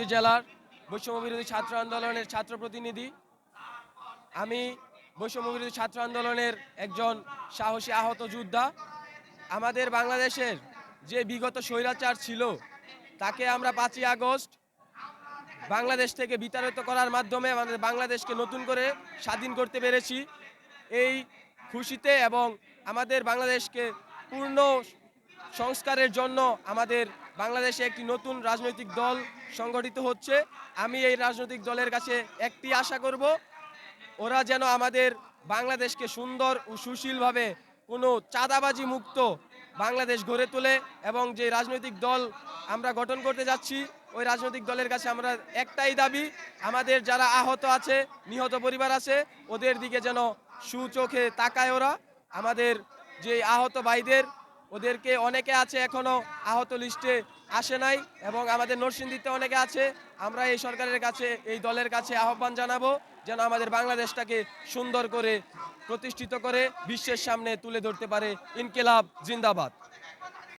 নরসিংদী জেলার বৈষম্য বিরোধী ছাত্র আন্দোলনের ছাত্র প্রতিনিধি। আমি বৈষম্য বিরোধী ছাত্র আন্দোলনের একজন সাহসী আহত যোদ্ধা। আমাদের বাংলাদেশের যে বিগত স্বৈরাচার ছিল, তাকে আমরা পাঁচই আগস্ট বাংলাদেশ থেকে বিতাড়িত করার মাধ্যমে আমাদের বাংলাদেশকে নতুন করে স্বাধীন করতে পেরেছি। এই খুশিতে এবং আমাদের বাংলাদেশকে পূর্ণ সংস্কারের জন্য আমাদের বাংলাদেশে একটি নতুন রাজনৈতিক দল সংগঠিত হচ্ছে। আমি এই রাজনৈতিক দলের কাছে একটি আশা করব, ওরা যেন আমাদের বাংলাদেশকে সুন্দর ও সুশীলভাবে কোনো চাঁদাবাজি মুক্ত বাংলাদেশ গড়ে তোলে এবং যে রাজনৈতিক দল আমরা গঠন করতে যাচ্ছি, ওই রাজনৈতিক দলের কাছে আমরা একটাই দাবি, আমাদের যারা আহত আছে, নিহত পরিবার আছে, ওদের দিকে যেন সুচোখে তাকায় ওরা। আমাদের যে আহত ভাইদের ওদেরকে অনেকে আছে এখনও আহত লিস্টে আসে নাই এবং আমাদের নরসিংদীতে অনেকে আছে। আমরা এই সরকারের কাছে, এই দলের কাছে আহ্বান জানাব যেন আমাদের বাংলাদেশটাকে সুন্দর করে প্রতিষ্ঠিত করে বিশ্বের সামনে তুলে ধরতে পারে ইনকিলাব জিন্দাবাদ।